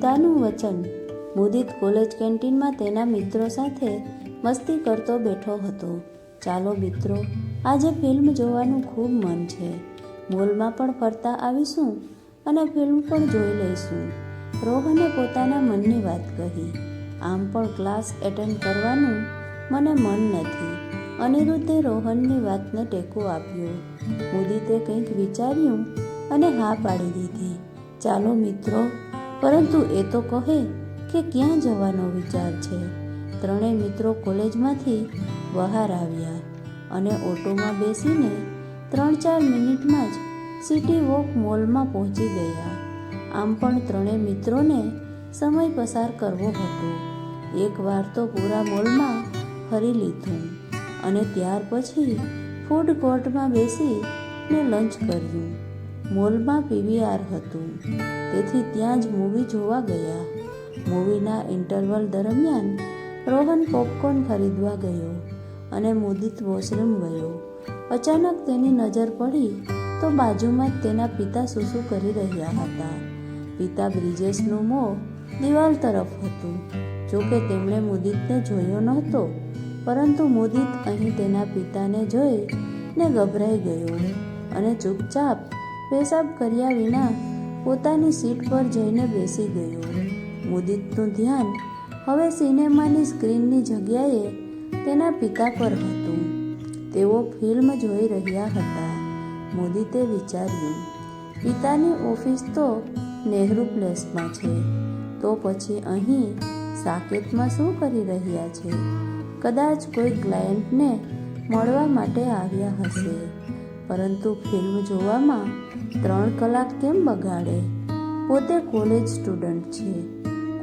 પિતાનું વચન. મુદિત કોલેજ કેન્ટીનમાં તેના મિત્રો સાથે મસ્તી કરતો બેઠો હતો. ચાલો મિત્રો, આજે ફિલ્મ જોવાનું ખૂબ મન છે. મોલમાં પણ ફરતા આવીશું અને ફિલ્મ પણ જોઈ લઈશું. રોહને પોતાના મનની વાત કહી. આમ પણ ક્લાસ એટેન્ડ કરવાનું મને મન નથી. અનિરુદ્ધે રોહનની વાતને ટેકો આપ્યો. મુદિતે કંઈક વિચાર્યું અને હા પાડી દીધી. ચાલો મિત્રો પરંતુ એ તો કહે કે ક્યાં જવાનો વિચાર છે? ત્રણેય મિત્રો કોલેજમાંથી બહાર આવ્યા અને ઓટોમાં બેસીને ત્રણ ચાર મિનિટમાં જ સિટી વોક મોલમાં પહોંચી ગયા. આમ પણ ત્રણેય મિત્રોને સમય પસાર કરવો હતો. એકવાર તો પૂરા મોલમાં ફરી લીધું અને ત્યાર પછી ફૂડ કોર્ટમાં બેસીને લંચ કર્યું. મોલમાં પીવીઆર હતું. તેથી ત્યાં જ મૂવી જોવા ગયા. મૂવીના ઇન્ટરવલ દરમિયાન રોહન પોપકોર્ન ખરીદવા ગયો અને મુદિત વોશરૂમ ગયો. અચાનક તેની નજર પડી તો બાજુમાં જ તેના પિતા સૂસુ કરી રહ્યા હતા. પિતા બ્રિજેશનું મોં દિવાલ તરફ હતું. જોકે તેમણે મુદિતને જોયો નહોતો, પરંતુ મુદિત અહીં તેના પિતાને જોઈ ને ગભરાઈ ગયો અને ચૂપચાપ પેશાબ કર્યા વિના પોતાની સીટ પર જઈને બેસી ગયો. મુદિતનું ધ્યાન હવે સિનેમાની સ્ક્રીનની જગ્યાએ તેના પિતા પર હતું. તેઓ ફિલ્મ જોઈ રહ્યા હતા. મોદીતે વિચાર્યું, પિતાની ઓફિસ તો નેહરુ પ્લેસમાં છે. તો પછી અહીં સાકેતમાં શું કરી રહ્યા છે? કદાચ કોઈ ક્લાયન્ટને મળવા માટે આવ્યા હશે. પરંતુ ફિલ્મ જોવામાં ત્રણ કલાક કેમ બગાડે? પોતે કોલેજ સ્ટુડન્ટ છે.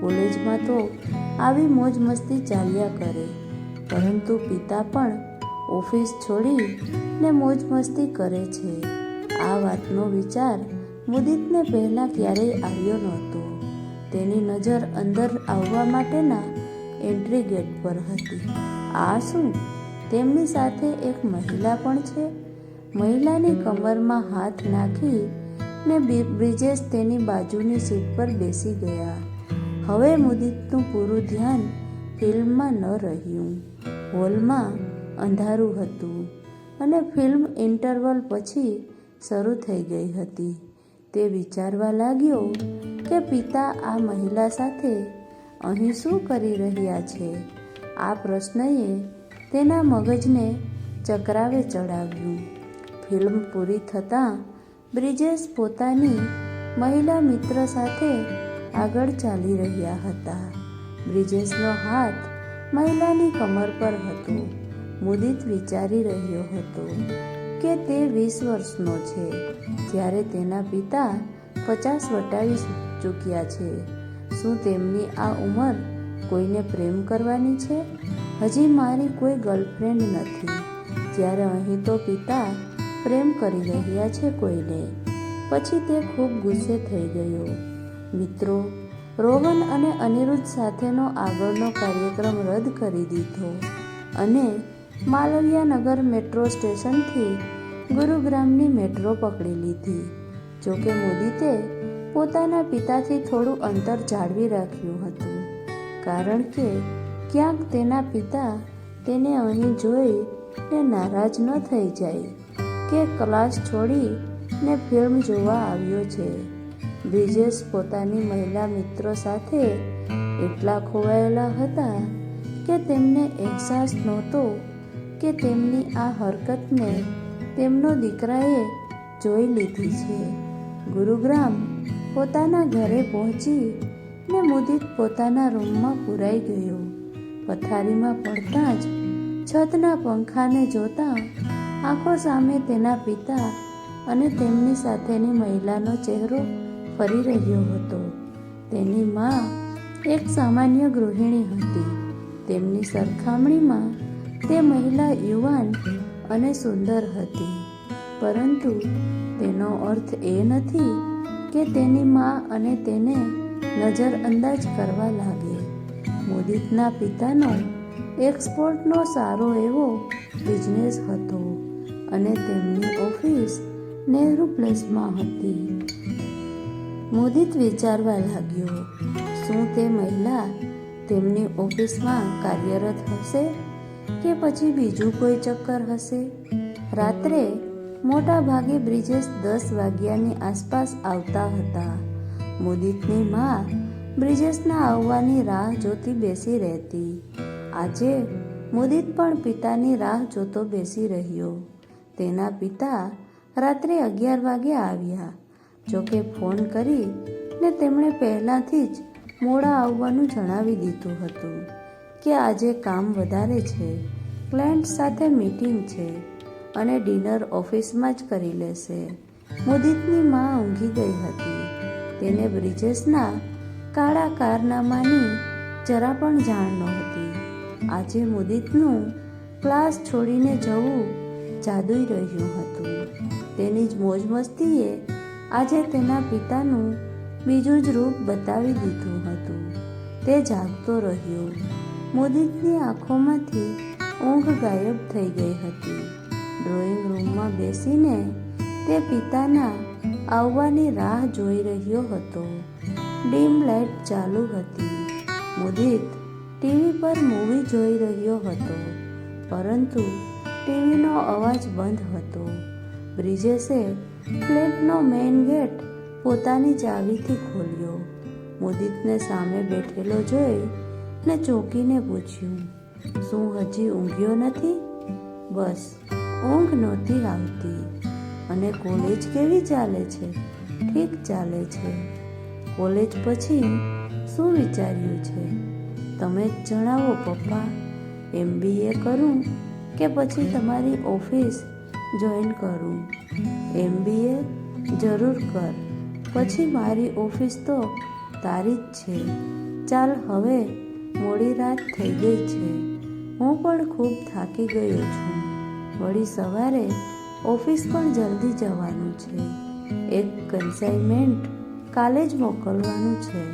કોલેજમાં તો આવી મોજ મસ્તી ચાલ્યા કરે. પરંતુ પિતા પણ ઓફિસ છોડી ને મોજ મસ્તી કરે છે. આ વાતનો વિચાર મુદિતને પહેલાં ક્યારેય આવ્યો નહોતો. તેની નજર અંદર આવવા માટેના એન્ટ્રી ગેટ પર હતી. આ શું? તેમની સાથે એક મહિલા પણ છે? મહિલાની કમરમાં હાથ નાખી ને બ્રિજેશ તેની બાજુની સીટ પર બેસી ગયા. હવે મુદિતનું પૂરું ધ્યાન ફિલ્મમાં ન રહ્યું. હોલમાં અંધારું હતું અને ફિલ્મ ઇન્ટરવલ પછી શરૂ થઈ ગઈ હતી. તે વિચારવા લાગ્યો કે પિતા આ મહિલા સાથે અહીં શું કરી રહ્યા છે? આ પ્રશ્નએ તેના મગજને ચક્રાવે ચડાવ્યું. ફિલ્મ પૂરી થતાં બ્રિજેશ પોતાની મહિલા મિત્ર સાથે આગળ ચાલી રહ્યા હતા. બ્રિજેશનો હાથ મહિલાની કમર પર હતો. મુદિત વિચારી રહ્યો હતો કે તે વીસ વર્ષનો છે. જ્યારે તેના પિતા પચાસ વટાવી ચૂક્યા છે. શું તેમની આ ઉંમર કોઈને પ્રેમ કરવાની છે? હજી મારી કોઈ ગર્લફ્રેન્ડ નથી. જ્યારે અહીં તો પિતા પ્રેમ કરી રહ્યા છે કોઈને. પછી તે ખૂબ ગુસ્સે થઈ ગયો. મિત્રો, રોહન અને અનિરુદ્ધ સાથેનો આગળનો કાર્યક્રમ રદ કરી દીધો અને માલવિયાનગર મેટ્રો સ્ટેશનથી ગુરુગ્રામની મેટ્રો પકડી લીધી. જોકે મોદીતે પોતાના પિતાથી થોડું અંતર જાળવી રાખ્યું હતું. કારણ કે ક્યાંક તેના પિતા તેને અહીં જોઈ ને નારાજ ન થઈ જાય. કે ક્લાસ છોડી ને ફિલ્મ જોવા આવ્યો છે. બ્રિજેશ પોતાની મહિલા મિત્રો સાથે એટલા ખોવાયેલા હતા કે તેમને અહેસાસ નહોતો કે તેમની આ હરકતને તેમનો દીકરાએ જોઈ લીધી છે. ગુરુગ્રામ પોતાના ઘરે પહોંચી ને મુદિત પોતાના રૂમમાં પુરાઈ ગયો. પથારીમાં પડતા જ છતના પંખાને જોતા આંખો સામે તેના પિતા અને તેમની સાથેની મહિલાનો ચહેરો ફરી રહ્યો હતો. તેની મા એક સામાન્ય ગૃહિણી હતી. તેમની સરખામણીમાં તે મહિલા યુવાન અને સુંદર હતી. પરંતુ તેનો અર્થ એ નથી કે તેની મા અને તેને નજરઅંદાજ કરવા લાગે. મુદિતના પિતાનો એક્સપોર્ટનો સારો એવો બિઝનેસ હતો. અને તેમની ઓફિસ નહેરુ પ્લેસમાં હતી. મુદિત વિચારવા લાગ્યો, શું તે મહિલા તેમની ઓફિસમાં કાર્યરત હશે કે પછી બીજું કોઈ ચક્કર હશે? રાત્રે મોટા ભાગે બ્રિજેશ દસ વાગ્યાની આસપાસ આવતા હતા. મુદિતની મા બ્રિજેશના આવવાની રાહ જોતી બેસી રહેતી. આજે મુદિત પણ પિતાની રાહ જોતો બેસી રહ્યો. તેના પિતા રાત્રે અગિયાર વાગે આવ્યા. જોકે ફોન કરી ને તેમણે પહેલાંથી જ મોડા આવવાનું જણાવી દીધું હતું કે આજે કામ વધારે છે, ક્લાયન્ટ સાથે મીટિંગ છે અને ડિનર ઓફિસમાં જ કરી લેશે. મુદિતની માં ઊંઘી ગઈ હતી. તેને બ્રિજેશના કાળા કારનામાની જરા પણ જાણ નહોતી. આજે મુદિતનું ક્લાસ છોડીને જવું જાદુઈ રહ્યું હતું. તેની જ મોજ મસ્તીએ આજે તેના પિતાનું બીજું જ રૂપ બતાવી દીધું હતું. તે જાગતો રહ્યો. મોદિતની આંખોમાંથી ઊંઘ ગાયબ થઈ ગઈ હતી. ડ્રોઈંગ રૂમમાં બેસીને તે પિતાના આવવાની રાહ જોઈ રહ્યો હતો. ડીમ લાઇટ ચાલુ હતી. મુદિત ટીવી પર મૂવી જોઈ રહ્યો હતો. પરંતુ ટીવીનો અવાજ બંધ હતો. બ્રિજેશે ફ્લેટનો મેઇન ગેટ પોતાની ચાવીથી ખોલ્યો. મુદિતને સામે બેઠેલો જોઈ ને ચોંકીને પૂછ્યું, શું હજી ઊંઘ્યો નથી? બસ, ઊંઘ નહોતી આવતી. અને કોલેજ કેવી ચાલે છે? ઠીક ચાલે છે. કોલેજ પછી શું વિચાર્યું છે? તમે જ જણાવો પપ્પા એમબીએ કરું. કે પછી તમારી ઓફિસ જોઈન કરું. એમબીએ જરૂર કર. પછી મારી ઓફિસ તો તારી જ છે. ચાલ હવે મોડી રાત થઈ ગઈ છે. હું પણ ખૂબ થાકી ગયો છું. વળી સવારે ઓફિસ પણ જલ્દી જવાનું છે. એક કન્સાઇનમેન્ટ કાલે જ મોકલવાનું છે.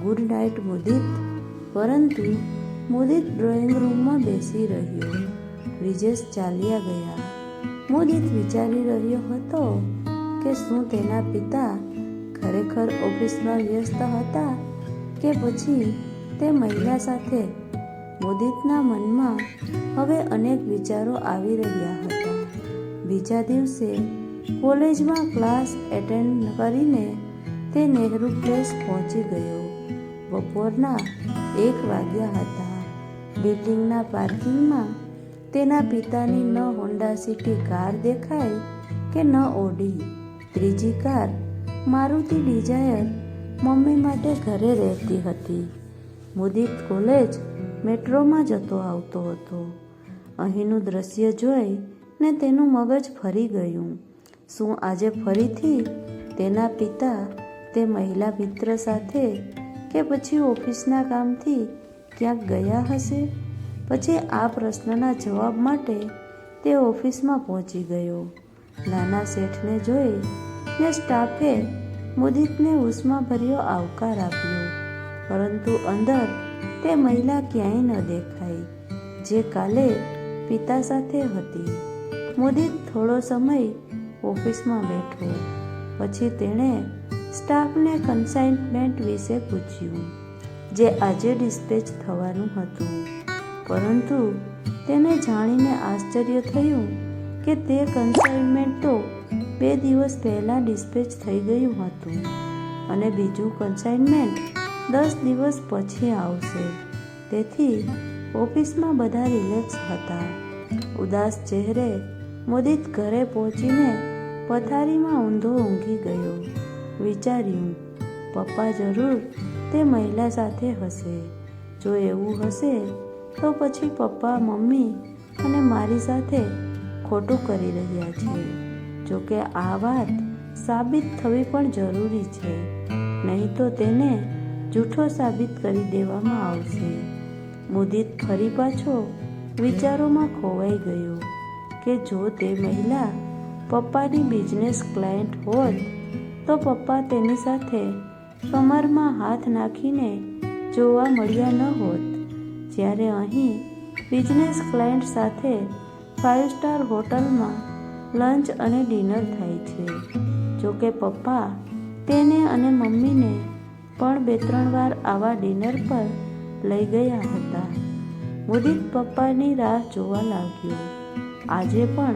Good night Mudit. પરંતુ મુદિત ડ્રોઈંગ રૂમમાં બેસી રહ્યો. બ્રિજેશ ચાલ્યા ગયા. મોદિત વિચારી રહ્યો હતો કે શું તેના પિતા ખરેખર ઓફિસમાં વ્યસ્ત હતા કે પછી તે મહિલા સાથે મોદિતના મનમાં હવે અનેક વિચારો આવી રહ્યા હતા. બીજા દિવસે કોલેજમાં ક્લાસ એટેન્ડ કરીને તે નહેરુ પ્લેસ પહોંચી ગયો. બપોરના એક વાગ્યા હતા. બિલ્ડિંગના પાર્કિંગમાં તેના પિતાની ન હોન્ડા સિટી કાર દેખાય કે ન ઓડી? ત્રીજી કાર મારુતિ ડિઝાયર મમ્મી માટે ઘરે રહેતી હતી. મુદિત કોલેજ મેટ્રોમાં જતો આવતો હતો. અહીંનું દ્રશ્ય જોઈ ને તેનું મગજ ફરી ગયું. શું આજે ફરીથી તેના પિતા, તે મહિલા મિત્ર સાથે કે પછી ઓફિસના કામથી ક્યાંક ગયા હશે? પછી આ પ્રશ્નના જવાબ માટે તે ઓફિસમાં પહોંચી ગયો. નાના શેઠને જોઈ ને સ્ટાફે મુદિતને ઉષ્માભર્યો આવકાર આપ્યો. પરંતુ અંદર તે મહિલા ક્યાંય ન દેખાઈ, જે કાલે પિતા સાથે હતી. મુદિત થોડો સમય ઓફિસમાં બેઠો. પછી તેણે સ્ટાફને કન્સાઇનમેન્ટ વિશે પૂછ્યું, જે આજે ડિસ્પેચ થવાનું હતું. પરંતુ તેને જાણીને આશ્ચર્ય થયું કે તે કન્સાઇનમેન્ટ તો બે દિવસ પહેલાં ડિસ્પેચ થઈ ગયું હતું અને બીજું કન્સાઇનમેન્ટ દસ દિવસ પછી આવશે. તેથી ઓફિસમાં બધા રિલેક્સ હતા. ઉદાસ ચહેરે મુદિત ઘરે પહોંચીને પથારીમાં ઊંધો ઊંઘી ગયો. વિચાર્યું, પપ્પા જરૂર તે મહિલા સાથે હશે. જો એવું હશે તો પછી પપ્પા, મમ્મી અને મારી સાથે ખોટું કરી રહ્યા છે. જોકે આ વાત સાબિત થવી પણ જરૂરી છે. નહીં તો તેને જૂઠો સાબિત કરી દેવામાં આવશે. મુદિત ફરી પાછો વિચારોમાં ખોવાઈ ગયો કે જો તે મહિલા પપ્પાની બિઝનેસ ક્લાયન્ટ હોત, તો પપ્પા તેની સાથે કમરમાં હાથ નાખીને જોવા મળ્યા ન હોત. જ્યારે અહીં બિઝનેસ ક્લાયન્ટ સાથે ફાઇવ સ્ટાર હોટલમાં લંચ અને ડિનર થાય છે. જોકે પપ્પા તેને અને મમ્મીને પણ બે ત્રણ વાર આવા ડિનર પર લઈ ગયા હતા. મુદિત પપ્પાની રાહ જોવા લાગ્યો. આજે પણ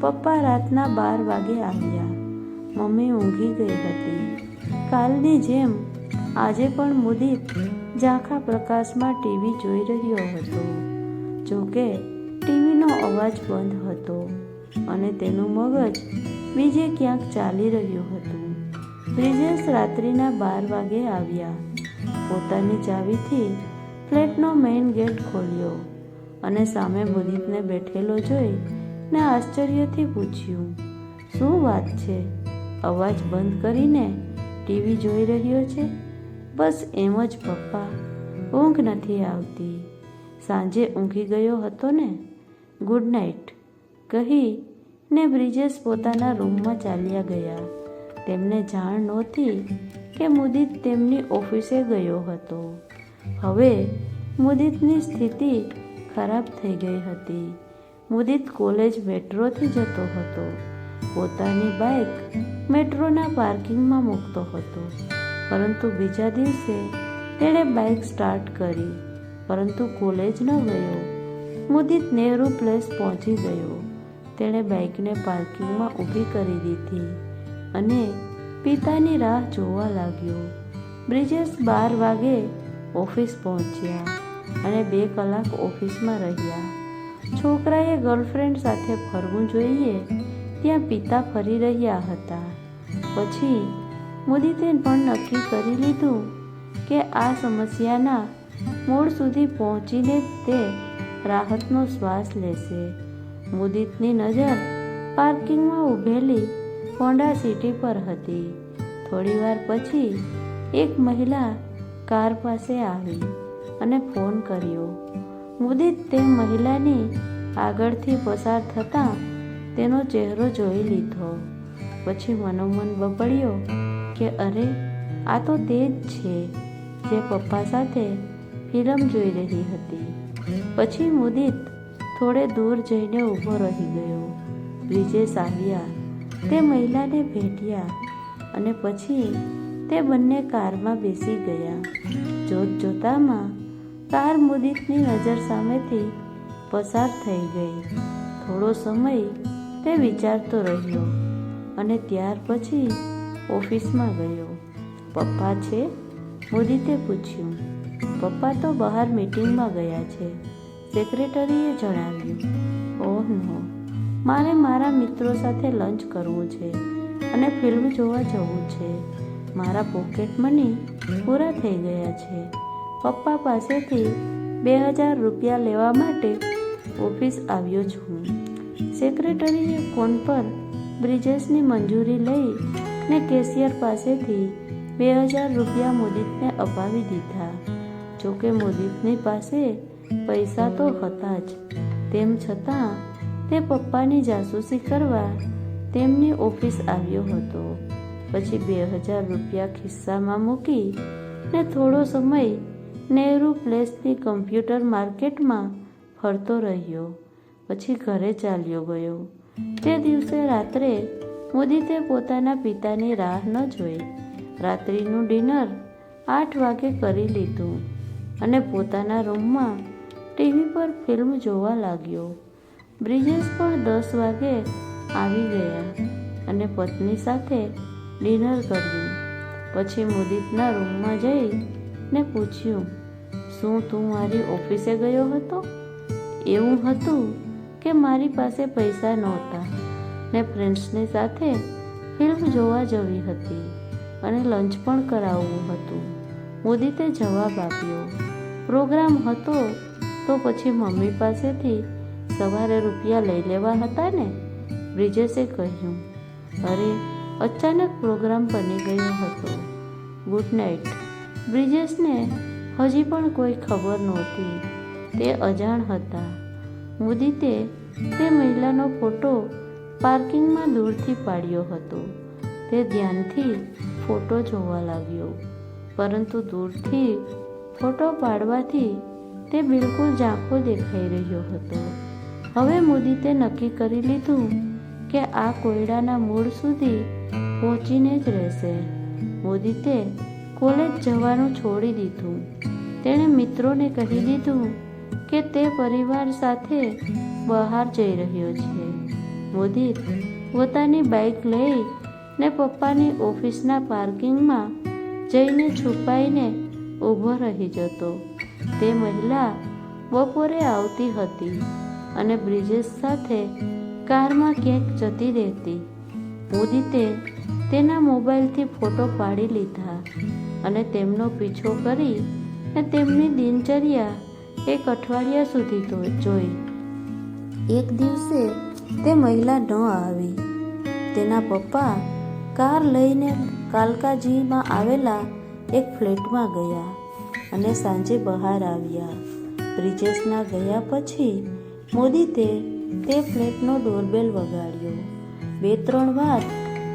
પપ્પા રાતના બાર વાગે આવ્યા. મમ્મી ઊંઘી ગઈ હતી. કાલની જેમ આજે પણ મુદિત ઝાંખા પ્રકાશમાં ટીવી જોઈ રહ્યો હતો. જોકે, ટીવીનો અવાજ બંધ હતો અને તેનું મગજ બીજે ક્યાંક ચાલી રહ્યું હતું. બ્રિજેશ રાત્રિના બાર વાગે આવ્યા. પોતાની ચાવીથી ફ્લેટનો મેઇન ગેટ ખોલ્યો અને સામે મુદિતને બેઠેલો જોઈ ને આશ્ચર્યથી પૂછ્યું, શું વાત છે? અવાજ બંધ કરીને ટીવી જોઈ રહ્યો છે? બસ એમ જ પપ્પા. ઊંઘ નથી આવતી. સાંજે ઊંઘી ગયો હતો ને? ગુડ નાઇટ કહી ને બ્રિજેશ પોતાના રૂમમાં ચાલ્યા ગયા. તેમને જાણ નહોતી કે મુદિત તેમની ઓફિસે ગયો હતો. હવે મુદિતની સ્થિતિ ખરાબ થઈ ગઈ હતી. મુદિત કોલેજ મેટ્રોથી જતો હતો. પોતાની બાઇક મેટ્રોના પાર્કિંગમાં મૂકતો હતો. પરંતુ બીજા દિવસે તેણે બાઇક સ્ટાર્ટ કરી. પરંતુ કોલેજ ન ગયો. મુદિત નેહરુ પ્લેસ પહોંચી ગયો. તેણે બાઇકને પાર્કિંગમાં ઊભી કરી દીધી અને પિતાની રાહ જોવા લાગ્યો. બ્રિજેશ બાર વાગે ઓફિસ પહોંચ્યા અને બે કલાક ઓફિસમાં રહ્યા. છોકરાએ ગર્લફ્રેન્ડ સાથે ફરવું જોઈએ ત્યાં પિતા ફરી રહ્યા હતા. પછી મુદિતે પણ નક્કી કરી લીધું કે આ સમસ્યાના મૂળ સુધી પહોંચીને તે રાહતનો શ્વાસ લેશે. મુદિતની નજર પાર્કિંગમાં ઊભેલી હોન્ડા સિટી પર હતી. થોડીવાર પછી એક મહિલા કાર પાસે આવી અને ફોન કર્યો. મુદિત તે મહિલાની આગળથી પસાર થતાં તેનો ચહેરો જોઈ લીધો. પછી મનોમન બબડ્યો કે અરે, આ તો તે જ છે જે પપ્પા સાથે ફિલ્મ જોઈ રહી હતી. પછી મુદિત થોડે દૂર જઈને ઊભો રહી ગયો. બ્રિજેશ આવ્યા તે મહિલાને ભેટ્યા અને પછી તે બંને કારમાં બેસી ગયા. જોત જોતામાં કાર મુદિતની નજર સામેથી પસાર થઈ ગઈ. થોડો સમય તે વિચારતો રહ્યો અને ત્યાર પછી ઓફિસમાં ગયો. પપ્પા છે? મુદિતે પૂછ્યું? પપ્પા તો બહાર મીટિંગમાં ગયા છે. સેક્રેટરીએ જણાવ્યું, ઓહ નો મારે મારા મિત્રો સાથે લંચ કરવું છે અને ફિલ્મ જોવા જવું છે. મારા પોકેટ મની પૂરા થઈ ગયા છે. પપ્પા પાસેથી બે હજાર રૂપિયા લેવા માટે ઓફિસ આવ્યો છું. સેક્રેટરીએ ફોન પર બ્રિજેશની મંજૂરી લઈ ને કેશિયર પાસેથી બે હજાર રૂપિયા મુદિતને અપાવી દીધા. જોકે મુદિતની પાસે પૈસા તો હતા જ. તેમ છતાં તે પપ્પાની જાસૂસી કરવા તેમની ઓફિસ આવ્યો હતો. પછી બે હજાર રૂપિયા ખિસ્સામાં મૂકી ને થોડો સમય નેહરુ પ્લેસની કમ્પ્યુટર માર્કેટમાં ફરતો રહ્યો. પછી ઘરે ચાલ્યો ગયો. તે દિવસે રાત્રે મુદિતે પોતાના પિતાની રાહ ન જોઈ. રાત્રિનું ડિનર આઠ વાગે કરી લીધું અને પોતાના રૂમમાં ટીવી પર ફિલ્મ જોવા લાગ્યો. બ્રિજેશ પણ દસ વાગે આવી ગયા અને પત્ની સાથે ડિનર કર્યું. પછી મુદિતના રૂમમાં જઈ ને પૂછ્યું, શું તું મારી ઓફિસે ગયો હતો? એવું હતું કે મારી પાસે પૈસા નહોતા. ને ફ્રેન્ડ્સની સાથે ફિલ્મ જોવા જવી હતી અને લંચ પણ કરાવવું હતું. મોદીતે જવાબ આપ્યો પ્રોગ્રામ હતો તો પછી મમ્મી પાસેથી સવારે રૂપિયા લઈ લેવા હતા ને? બ્રિજેશે કહ્યું, અરે, અચાનક પ્રોગ્રામ બની ગયો હતો. ગુડ નાઇટ બ્રિજેશને હજી પણ કોઈ ખબર નહોતી. તે અજાણ હતા. મુદિતે તે મહિલાનો ફોટો પાર્કિંગમાં દૂરથી પાડ્યો હતો. તે ધ્યાનથી ફોટો જોવા લાગ્યો, પરંતુ દૂરથી ફોટો પાડવાથી તે બિલકુલ ઝાંખો દેખાઈ રહ્યો હતો. હવે મુદિતે નક્કી કરી લીધું કે આ કોયડાના મૂળ સુધી પહોંચીને જ રહેશે. મોદીતે કોલેજ જવાનું છોડી દીધું. તેણે મિત્રોને કહી દીધું કે તે પરિવાર સાથે બહાર જઈ રહ્યો છે. મોદિત પોતાની બાઇક લઈ ને પપ્પાની ઓફિસના પાર્કિંગમાં જઈને છુપાઈને ઊભો રહી જતો. તે મહિલા બપોરે આવતી હતી અને બ્રિજેશ સાથે કારમાં ક્યાંક જતી રહેતી. મોદીતે તેના મોબાઈલથી ફોટો પાડી લીધા અને તેમનો પીછો કરી ને તેમની દિનચર્યા એક અઠવાડિયા સુધી જોઈ. એક દિવસે તે મહિલા ન આવી. તેના પપ્પા કાર લઈને કાલકાજીમાં આવેલા એક ફ્લેટમાં ગયા અને સાંજે બહાર આવ્યા. બ્રિજેશના ગયા પછી મોદીતે તે ફ્લેટનો ડોરબેલ વગાડ્યો. બે ત્રણ વાર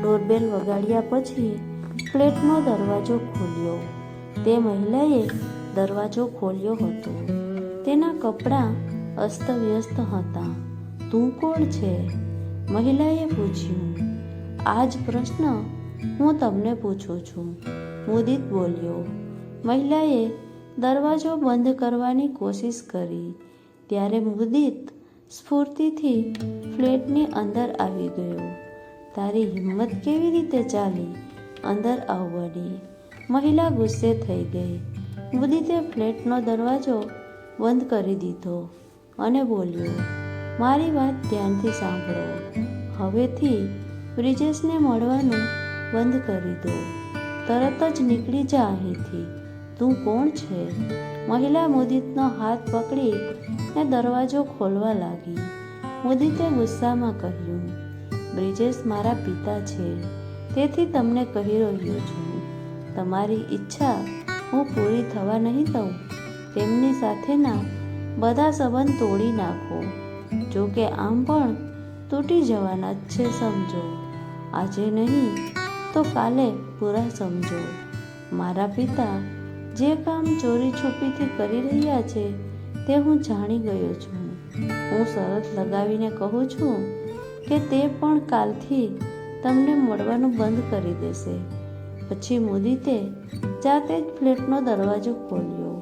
ડોરબેલ વગાડ્યા પછી ફ્લેટનો દરવાજો ખોલ્યો. તે મહિલાએ દરવાજો ખોલ્યો હતો. તેના કપડાં અસ્તવ્યસ્ત હતા. તું કોણ છે? મહિલાએ પૂછ્યું. આ જ પ્રશ્ન હું તમને પૂછું છું. મુદિત બોલ્યો. મહિલાએ દરવાજો બંધ કરવાની કોશિશ કરી. ત્યારે મુદિત સ્ફૂર્તિથી ફ્લેટની અંદર આવી ગયો. તારી હિંમત કેવી રીતે ચાલી? અંદર આવવાની મહિલા ગુસ્સે થઈ ગઈ. મુદિતે ફ્લેટનો દરવાજો બંધ કરી દીધો અને બોલ્યો મારી વાત ધ્યાનથી સાંભળો. હવેથી બ્રિજેશને મળવાનું બંધ કરી દો. તરત જ નીકળી જા અહીંથી. તું કોણ છે? મહિલા મુદિતનો હાથ પકડી ને દરવાજો ખોલવા લાગી. મુદિતે ગુસ્સામાં કહ્યું, બ્રિજેશ મારા પિતા છે. તેથી તમને કહી રહ્યો છું. તમારી ઈચ્છા હું પૂરી થવા નહીં દઉં. તેમની સાથેના બધા સંબંધ તોડી નાખો. જો કે આમ પણ તૂટી જવાના જ છે સમજો. આજે નહીં તો કાલે પૂરા સમજો. મારા પિતા જે કામ ચોરી છુપીથી કરી રહ્યા છે તે હું જાણી ગયો છું. હું શરત લગાવીને કહું છું કે તે પણ કાલથી તમને મળવાનું બંધ કરી દેશે. પછી મુદિતે જાતે જ ફ્લેટનો દરવાજો ખોલ્યો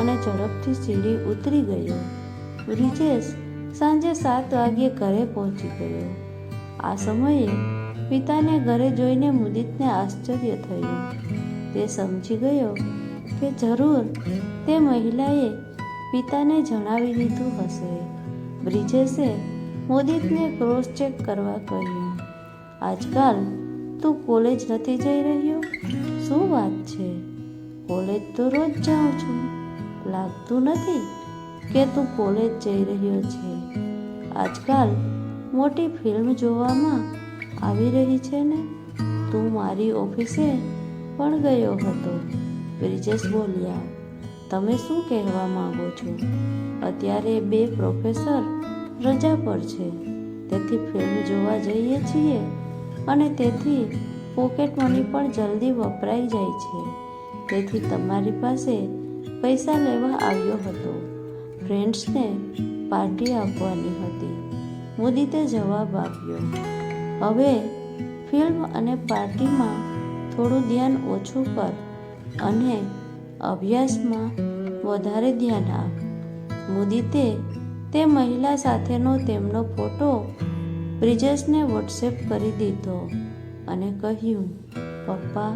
અને ઝડપથી સીડી ઉતરી ગયો. બ્રિજેશ સાંજે સાત વાગ્યે ઘરે પહોંચી ગયો. આ સમયે પિતાને ઘરે જોઈને મુદિતને આશ્ચર્ય થયું. તે સમજી ગયો કે જરૂર તે મહિલાએ પિતાને જણાવી દીધું હશે. બ્રિજેશે મોદિતને ક્રોસ ચેક કરવા કહ્યું, આજકાલ તું કોલેજ નથી જઈ રહ્યો? શું વાત છે? કોલેજ તો રોજ જાઉં છું. લાગતું નથી? કે તું કોલેજ જઈ રહ્યો છે? આજકાલ મોટી ફિલ્મ જોવામાં આવી રહી છે ને? તું મારી ઓફિસે પણ ગયો હતો. બ્રિજેશ બોલ્યા, તમે શું કહેવા માગો છો? અત્યારે બે પ્રોફેસર રજા પર છે. તેથી ફિલ્મ જોવા જઈએ છીએ અને તેથી પોકેટ મની પણ જલ્દી વપરાઈ જાય છે. તેથી તમારી પાસે પૈસા લેવા આવ્યો હતો. ફ્રેન્ડ્સને પાર્ટી આપવાની હતી. મુદિતે જવાબ આપ્યો, હવે ફિલ્મ અને પાર્ટીમાં થોડું ધ્યાન ઓછું કર અને અભ્યાસમાં વધારે ધ્યાન આપ. મુદિતે તે મહિલા સાથેનો તેમનો ફોટો બ્રિજેશને વોટ્સએપ કરી દીધો અને કહ્યું, પપ્પા,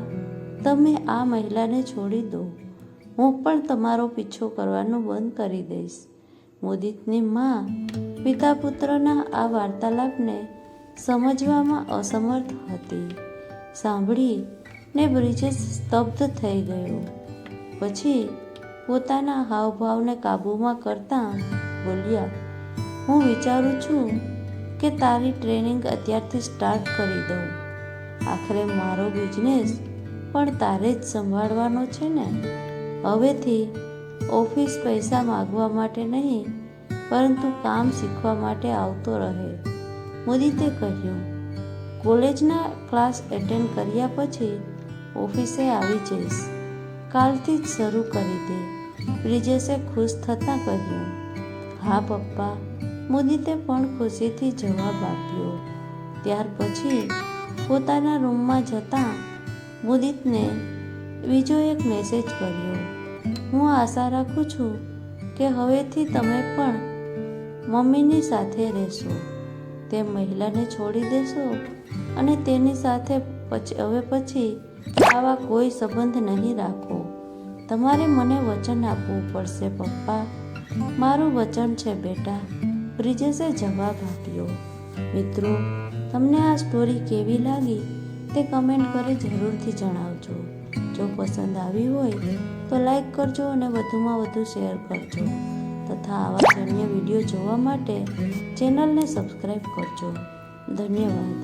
તમે આ મહિલાને છોડી દો. હું પણ તમારો પીછો કરવાનું બંધ કરી દઈશ. મોદિતની માં પિતા પુત્રના આ વાર્તાલાપને સમજવામાં અસમર્થ હતી. સાંભળી ને બ્રિજેશ સ્તબ્ધ થઈ ગયો. પછી પોતાના હાવભાવને કાબૂમાં કરતા બોલ્યા, હું વિચારું છું કે તારી ટ્રેનિંગ અત્યારથી સ્ટાર્ટ કરી દઉં. આખરે મારો બિઝનેસ પણ તારે જ સંભાળવાનો છે ને? હવેથી ઓફિસ પૈસા માગવા માટે નહીં, પરંતુ કામ શીખવા માટે આવતો રહે. મુદિતે કહ્યું, કોલેજના ક્લાસ એટેન્ડ કર્યા પછી ઓફિસે આવી જઈશ. કાલથી જ શરૂ કરી દે. બ્રિજેશે ખુશ થતાં કહ્યું, હા પપ્પા. મુદિતે પણ ખુશીથી જવાબ આપ્યો. ત્યાર પછી પોતાના રૂમમાં જતાં મુદિતને બીજો એક મેસેજ કર્યો હું આશા રાખું છું કે હવેથી તમે પણ મમ્મીની સાથે રહેશો. તે મહિલાને છોડી દેશો અને તેની સાથે પછી, હવે પછી આવા કોઈ સંબંધ નહીં રાખો. તમારે મને વચન આપવું પડશે, પપ્પા. મારું વચન છે, બેટા. બ્રિજેશે જવાબ આપ્યો. મિત્રો, તમને આ સ્ટોરી કેવી લાગી તે કમેન્ટ કરી જરૂરથી જણાવજો. જો પસંદ આવી હોય તો લાઈક કરજો અને વધુમાં વધુ શેર કરજો. તથા આવા અન્ય વીડિયો જોવા માટે ચેનલને સબસ્ક્રાઈબ કરજો. ધન્યવાદ.